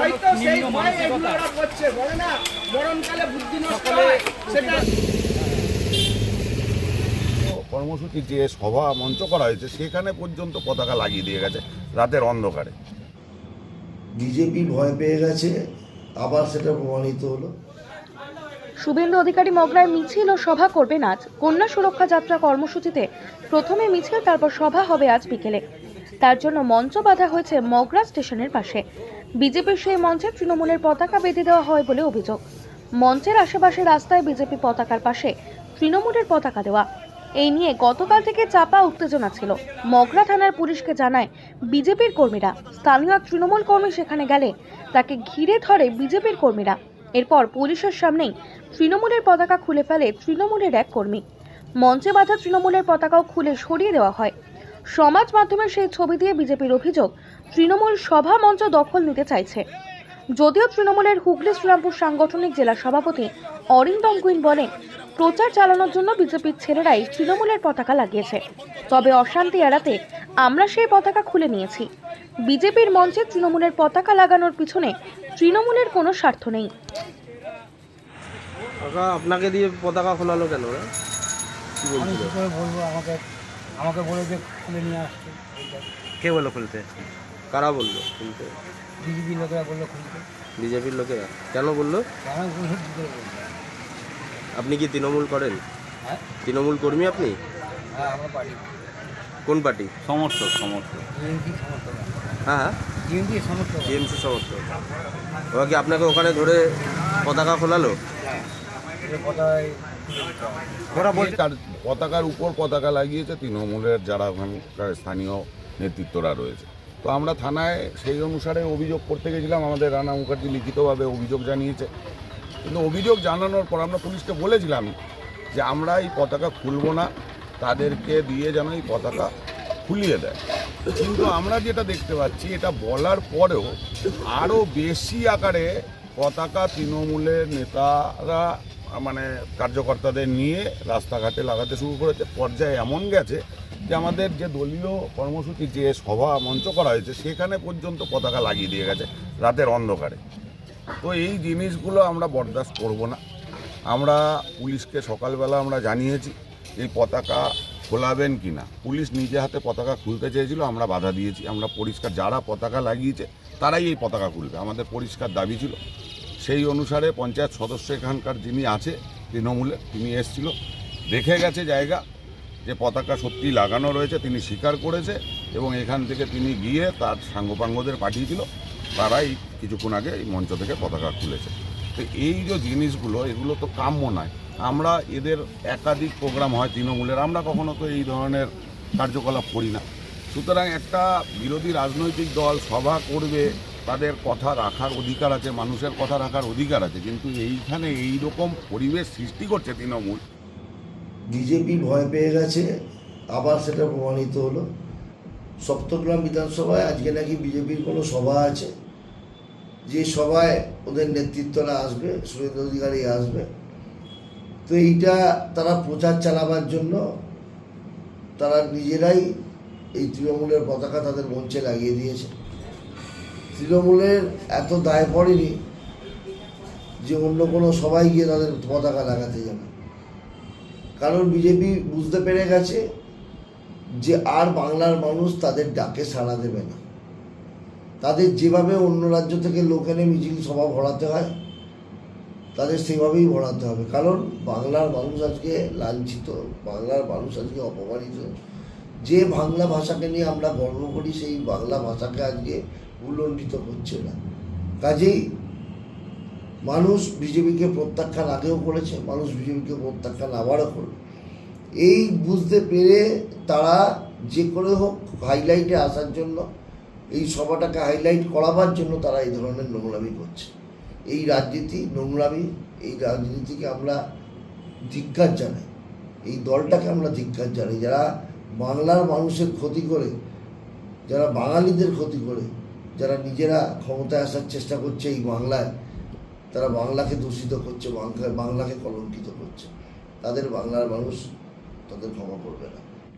হয়তো সেই নিম্ন এগুলো ওরা করছে বলে না মরণকালে বুদ্ধি নষ্ট হয় সেটা কর্মসূচি যে সভা মঞ্চ করা হয়েছে সেখানে পর্যন্ত পতাকা লাগিয়ে দিয়ে গেছে রাতের অন্ধকারে। বিজেপি ভয় পেয়ে গেছে আবার সেটা প্রমাণিত হলো। শুভেন্দু অধিকারী মগরায় মিছিল ও সভা করবেন আজ। কন্যা সুরক্ষা যাত্রা কর্মসূচিতে প্রথমে মিছিল তারপর সভা হবে আজ বিকেলে। তার জন্য মঞ্চ বাঁধা হয়েছে মগরা স্টেশনের পাশে। বিজেপির সেই মঞ্চে তৃণমূলের পতাকা বেঁধে দেওয়া হয় বলে অভিযোগ। মঞ্চের আশেপাশে রাস্তায় বিজেপি পতাকার পাশে তৃণমূলের পতাকা দেওয়া। এই নিয়ে গতকাল থেকে চাপা উত্তেজনা ছিল। মগরা থানার পুলিশকে জানায়, বিজেপির কর্মীরা, স্থানীয় তৃণমূল কর্মী সেখানে গেলে তাকে ঘিরে ধরে বিজেপির কর্মীরা। এরপর পুলিশের সামনেই তৃণমূলের পতাকা খুলে ফেলে তৃণমূলের এক কর্মী। মঞ্চে বাঁধা তৃণমূলের পতাকাও খুলে সরিয়ে দেওয়া হয়। সমাজ মাধ্যমে সেই ছবি দিয়ে বিজেপির অভিযোগ তৃণমূল সভা মঞ্চ দখল নিতে চাইছে। যদিও তৃণমূলের হুগলি শ্রীরামপুর সাংগঠনিক জেলা সভাপতি অরিন্দম কুইন বলেন প্রচার চালানোর জন্য বিজেপির ছেলেরাই তৃণমূলের পতাকা লাগিয়েছে। তবে অশান্তি এড়াতে আমরা সেই পতাকা খুলে নিয়েছি। বিজেপির মঞ্চে তৃণমূলের পতাকা লাগানোর পিছনে তৃণমূলের কোনো স্বার্থ নেই। আপনাকে দিয়ে পতাকা খোলালো কেন বলব? আমাকে আমাকে বলে যে খুলে নিয়ে আসতে। কে বলল খুলতে? কারা বলল খুলতে? বিজেপি লোকেরা বলল খুলতে। বিজেপির লোকেরা? কেন বলল? কী করে আপনি কি তৃণমূল করেন? হ্যাঁ। তৃণমূল কর্মী আপনি? হ্যাঁ আমরা কোন পার্টি? সমর্থক সমর্থক। বিএনপি সমর্থক। হ্যাঁ হ্যাঁ। সমর্থক। টিএমসি সমর্থক। ওরা কি আপনাকে ওখানে ধরে পতাকা খোলালো? এর কথায় ওরা বলছে তার পতাকার উপর পতাকা লাগিয়েছে তৃণমূলের যারা ওখানকার স্থানীয় নেতৃত্বরা রয়েছে। তো আমরা থানায় সেই অনুসারে অভিযোগ করতে গেছিলাম, আমাদের রানা মুখার্জি লিখিতভাবে অভিযোগ জানিয়েছে। কিন্তু অভিযোগ জানানোর পর আমরা পুলিশকে বলেছিলাম যে আমরা এই পতাকা খুলব না, তাদেরকে দিয়ে যেন এই পতাকা খুলিয়ে দেয়। কিন্তু আমরা যেটা দেখতে পাচ্ছি, এটা বলার পরেও আরও বেশি আকারে পতাকা তৃণমূলের নেতারা মানে কার্যকর্তাদের নিয়ে রাস্তাঘাটে লাগাতে শুরু করেছে। পর্যায়ে এমন গেছে যে আমাদের যে দলীয় কর্মসূচি যে সভা মঞ্চ করা হয়েছে, সেখানে পর্যন্ত পতাকা লাগিয়ে দিয়ে গেছে রাতের অন্ধকারে। তো এই জিনিসগুলো আমরা বরদাস্ত করব না। আমরা পুলিশকে সকালবেলা আমরা জানিয়েছি, এই পতাকা খোলাবেন কি না। পুলিশ নিজে হাতে পতাকা খুলতে চেয়েছিল, আমরা বাধা দিয়েছি। আমরা পরিষ্কার, যারা পতাকা লাগিয়েছে, তারাই এই পতাকা খুলবে। আমাদের পরিষ্কার দাবি ছিল সেই অনুসারে পঞ্চায়েত সদস্য এখানকার যিনি আছে, তৃণমূলে, তিনি এসছিল। দেখে গেছে জায়গা যে পতাকা সত্যি লাগানো রয়েছে, তিনি স্বীকার করেছে এবং এখান থেকে তিনি গিয়ে তার সাঙ্গপাঙ্গদের পাঠিয়েছিল। তারাই কিছুক্ষণ আগে এই মঞ্চ থেকে পতাকা খুলেছে। তো এই যে জিনিসগুলো, এগুলো তো কাম্য নয়। আমরা এদের একাধিক প্রোগ্রাম হয় তৃণমূলের, আমরা কখনো তো এই ধরনের কার্যকলাপ করি না। সুতরাং একটা বিরোধী রাজনৈতিক দল সভা করবে তাদের কথা রাখার অধিকার আছে, মানুষের কথা রাখার অধিকার আছে, কিন্তু এইখানে এই রকম পরিবেশ সৃষ্টি করছে তৃণমূল। বিজেপি ভয় পেয়ে গেছে, আবার সেটা প্রমাণিত হলো। সপ্তগ্রাম বিধানসভায় আজকে নাকি বিজেপির কোনো সভা আছে। যে সভায় ওদের নেতৃত্বরা আসবে, সুরেন্দ্র অধিকারী আসবে। তো এইটা তারা প্রচার চালাবার জন্য তারা নিজেরাই এই তৃণমূলের পতাকা তাদের মঞ্চে লাগিয়ে দিয়েছে। তৃণমূলের এত দায় পড়েনি যে অন্য কোনো সবাই গিয়ে তাদের পতাকা লাগাতে যাবে। কারণ বিজেপি বুঝতে পেরে গেছে যে আর বাংলার মানুষ তাদের ডাকে সাড়া দেবে না। তাদের যেভাবে অন্য রাজ্য থেকে লোক এনে মিছিল সভা ভরাতে হয়, তাদের সেভাবেই ভরাতে হবে। কারণ বাংলার মানুষ আজকে লাঞ্ছিত, বাংলার মানুষ আজকে অপমানিত। যে বাংলা ভাষাকে নিয়ে আমরা গর্ব করি, সেই বাংলা ভাষাকে আজকে উল্লঙ্ঘিত হচ্ছে না। কাজেই মানুষ বিজেপিকে প্রত্যাখ্যান আগেও করেছে, মানুষ বিজেপিকে প্রত্যাখ্যান আবারও করবে। এই বুঝতে পেরে তারা যে করে হোক হাইলাইটে আসার জন্য, এই সভাটাকে হাইলাইট করাবার জন্য তারা এই ধরনের নোংরামি করছে। এই রাজনীতি নোংরামি, এই রাজনীতিকে আমরা ধিক্কার জানাই। এই দলটাকে আমরা ধিক্কার জানাই। যারা বাংলার মানুষের ক্ষতি করে, যারা বাঙালিদের ক্ষতি করে যারা নিজেরা ক্ষমতায় আসার চেষ্টা করছে এই বাংলায়, তারা বাংলাকে দূষিত করছে বাংলা বাংলাকে কলঙ্কিত করছে। তাদের বাংলার মানুষ তাদের ক্ষমা করবে না।